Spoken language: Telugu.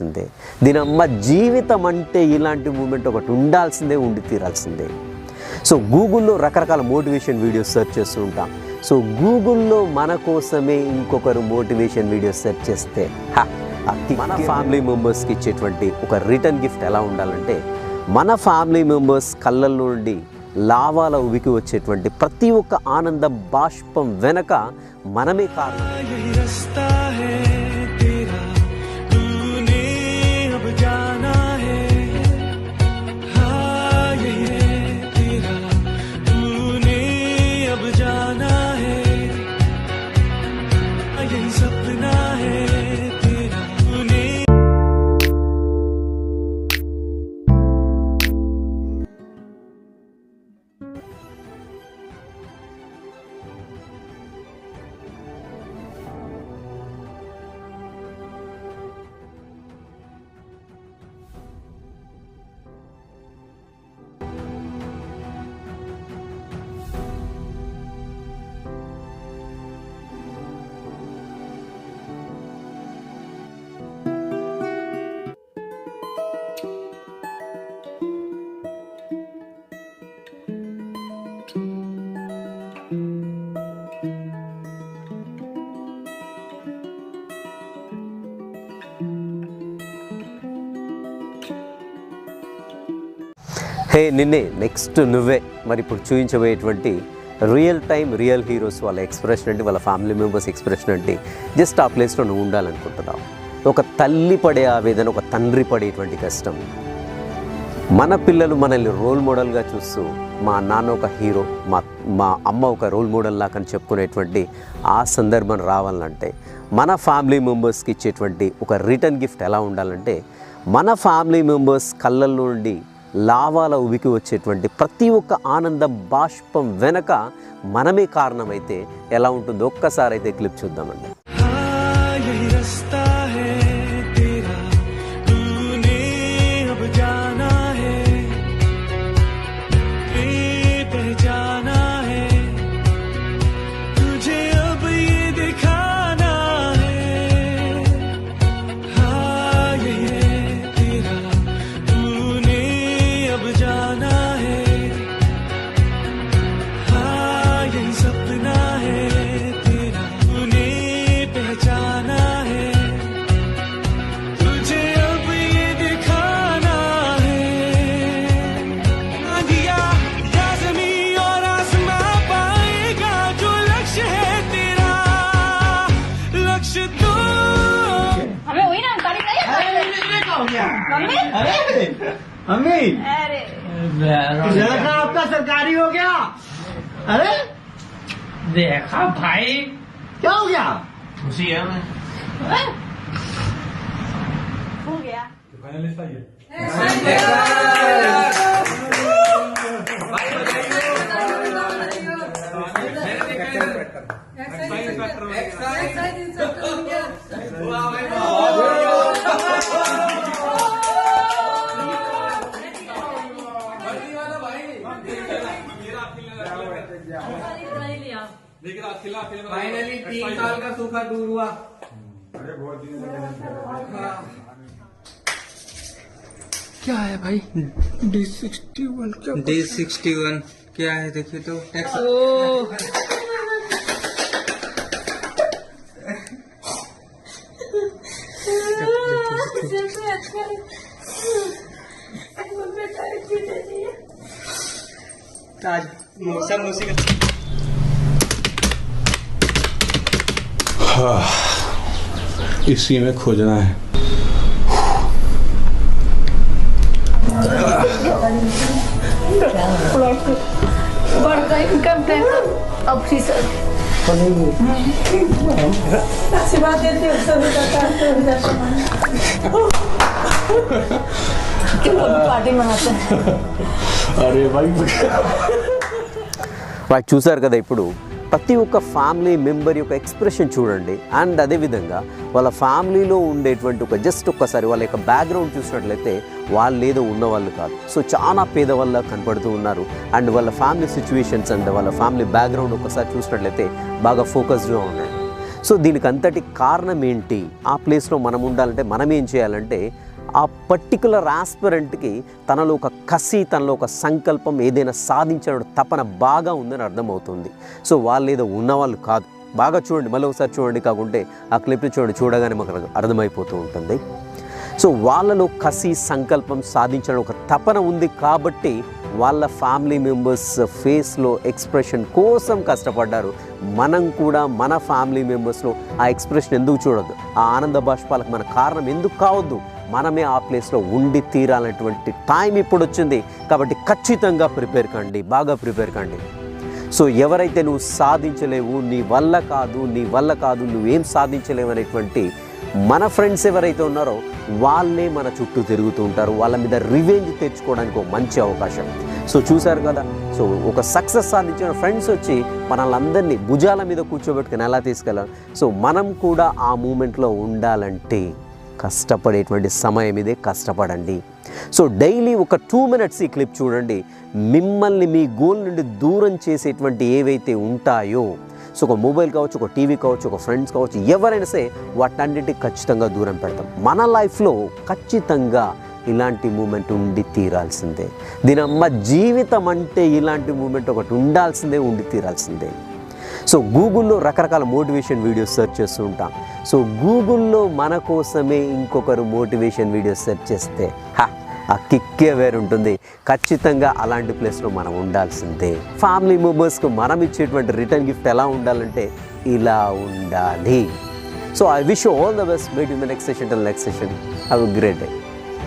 ఉండాల్సిందే. దీని అమ్మ జీవితం అంటే ఇలాంటి మూమెంట్ ఒకటి ఉండాల్సిందే ఉండి తీరాల్సిందే. సో గూగుల్లో రకరకాల మోటివేషన్ వీడియోస్ సెర్చ్ చేస్తూ ఉంటాం. సో గూగుల్లో మన కోసమే ఇంకొకరు మోటివేషన్ వీడియోస్ సెర్చ్ చేస్తే మన ఫ్యామిలీ మెంబర్స్కి ఇచ్చేటువంటి ఒక రిటర్న్ గిఫ్ట్ ఎలా ఉండాలంటే మన ఫ్యామిలీ మెంబర్స్ కళ్ళల్లో నుండి లావాల ఉవికి వచ్చేటువంటి ప్రతి ఒక్క ఆనంద బాష్పం వెనక మనమే కారణం. హే నిన్నే నెక్స్ట్ నువ్వే. మరి ఇప్పుడు చూపించబోయేటువంటి రియల్ టైం రియల్ హీరోస్ వాళ్ళ ఎక్స్ప్రెషన్ అంటే వాళ్ళ ఫ్యామిలీ మెంబర్స్ ఎక్స్ప్రెషన్ అంటే జస్ట్ ఆ ప్లేస్లో నువ్వు ఉండాలనుకుంటున్నావు. ఒక తల్లి పడే ఆవేదన ఒక తండ్రి పడేటువంటి కష్టం. మన పిల్లలు మనల్ని రోల్ మోడల్గా చూస్తూ మా నాన్న ఒక హీరో మా మా అమ్మ ఒక రోల్ మోడల్ లాగా అని చెప్పుకునేటువంటి ఆ సందర్భం రావాలంటే మన ఫ్యామిలీ మెంబర్స్కి ఇచ్చేటువంటి ఒక రిటర్న్ గిఫ్ట్ ఎలా ఉండాలంటే మన ఫ్యామిలీ మెంబర్స్ కళ్ళల్లో నుండి లావాల ఉబికి వచ్చేటువంటి ప్రతి ఒక్క ఆనందం బాష్పం వెనక మనమే కారణమైతే ఎలా ఉంటుందో ఒక్కసారి అయితే క్లిప్ చూద్దామండి. है मम्मी? अरे मम्मी। अरे। लड़का आपका सरकारी हो गया। अरे। देखा भाई। क्या हो गया? खुशी है मैं हो गया। फाइनली तीन साल का सूखा दूर हुआ। क्या है भाई? डी सिक्सटी वन क्या डी सिक्सटी वन क्या है देखिए तो टैक्स आज मौसम उसी का इसी में खोजना है। पार्टी मनाते हैं। अरे भाई వాళ్ళు చూశారు కదా ఇప్పుడు ప్రతి ఒక్క ఫ్యామిలీ మెంబర్ యొక్క ఎక్స్ప్రెషన్ చూడండి. అండ్ అదేవిధంగా వాళ్ళ ఫ్యామిలీలో ఉండేటువంటి ఒక జస్ట్ ఒక్కసారి వాళ్ళ యొక్క బ్యాక్గ్రౌండ్ చూసినట్లయితే వాళ్ళు ఏదో ఉన్నవాళ్ళు కాదు. సో చాలా పేదవాళ్ళ కనపడుతూ ఉన్నారు. అండ్ వాళ్ళ ఫ్యామిలీ సిచ్యువేషన్స్ అండ్ వాళ్ళ ఫ్యామిలీ బ్యాక్గ్రౌండ్ ఒకసారి చూసినట్లయితే బాగా ఫోకస్డ్గా ఉన్నాడు సో దీనికి అంతటి కారణం ఏంటి? ఆ ప్లేస్లో మనం ఉండాలంటే మనం ఏం చేయాలంటే ఆ పర్టికులర్ ఆస్పిరెంట్కి తనలో ఒక కసి తనలో ఒక సంకల్పం ఏదైనా సాధించడం తపన బాగా ఉందని అర్థమవుతుంది. సో వాళ్ళు ఏదో ఉన్నవాళ్ళు కాదు. బాగా చూడండి మళ్ళీ ఒకసారి చూడండి కాకుంటే ఆ క్లిప్ని చూడండి చూడగానే మాకు అర్థమైపోతూ ఉంటుంది. సో వాళ్ళలో కసి సంకల్పం సాధించడం ఒక తపన ఉంది కాబట్టి వాళ్ళ ఫ్యామిలీ మెంబర్స్ ఫేస్లో ఎక్స్ప్రెషన్ కోసం కష్టపడ్డారు. మనం కూడా మన ఫ్యామిలీ మెంబర్స్లో ఆ ఎక్స్ప్రెషన్ ఎందుకు చూడొద్దు? ఆ ఆనంద బాష్పాలకు మన కారణం ఎందుకు కావద్దు? మనమే ఆ ప్లేస్లో ఉండి తీరాలనేటువంటి టైం ఇప్పుడు వచ్చింది. కాబట్టి ఖచ్చితంగా ప్రిపేర్ కండి బాగా ప్రిపేర్ కండి. సో ఎవరైతే నువ్వు సాధించలేవు నీ వల్ల కాదు నీ వల్ల కాదు నువ్వేం సాధించలేవు అనేటువంటి మన ఫ్రెండ్స్ ఎవరైతే ఉన్నారో వాళ్ళే మన చుట్టూ తిరుగుతూ ఉంటారు. వాళ్ళ మీద రివెంజ్ తెచ్చుకోవడానికి ఒక మంచి అవకాశం. సో చూశారు కదా? సో ఒక సక్సెస్ సాధించిన ఫ్రెండ్స్ వచ్చి మనల్ని అందరినీ భుజాల మీద కూర్చోబెట్టుకుని ఎలా తీసుకెళ్ళాలి సో మనం కూడా ఆ మూమెంట్లో ఉండాలంటే కష్టపడేటువంటి సమయం ఇదే కష్టపడండి. సో డైలీ ఒక టూ మినిట్స్ ఈ క్లిప్ చూడండి. మిమ్మల్ని మీ గోల్ నుండి దూరం చేసేటువంటి ఏవైతే ఉంటాయో సో ఒక మొబైల్ కావచ్చు ఒక టీవీ కావచ్చు ఒక ఫ్రెండ్స్ కావచ్చు ఎవరైనా సరే వాటన్నిటికి ఖచ్చితంగా దూరం పెడతాం. మన లైఫ్లో ఖచ్చితంగా ఇలాంటి మూమెంట్ ఉండి తీరాల్సిందే. దీనమ్మ జీవితం అంటే ఇలాంటి మూమెంట్ ఒకటి ఉండాల్సిందే ఉండి తీరాల్సిందే. సో గూగుల్లో రకరకాల మోటివేషన్ వీడియోస్ సెర్చ్ చేస్తూ ఉంటాం. సో గూగుల్లో మన కోసమే ఇంకొకరు మోటివేషన్ వీడియోస్ సెర్చ్ చేస్తే హా ఆ కిక్కే వేరు ఉంటుంది ఖచ్చితంగా అలాంటి ప్లేస్లో మనం ఉండాల్సిందే. ఫ్యామిలీ మెంబర్స్కి మనం ఇచ్చేటువంటి రిటర్న్ గిఫ్ట్ ఎలా ఉండాలంటే ఇలా ఉండాలి. So I wish all the best. Meet in the next session. Next session. Have great day.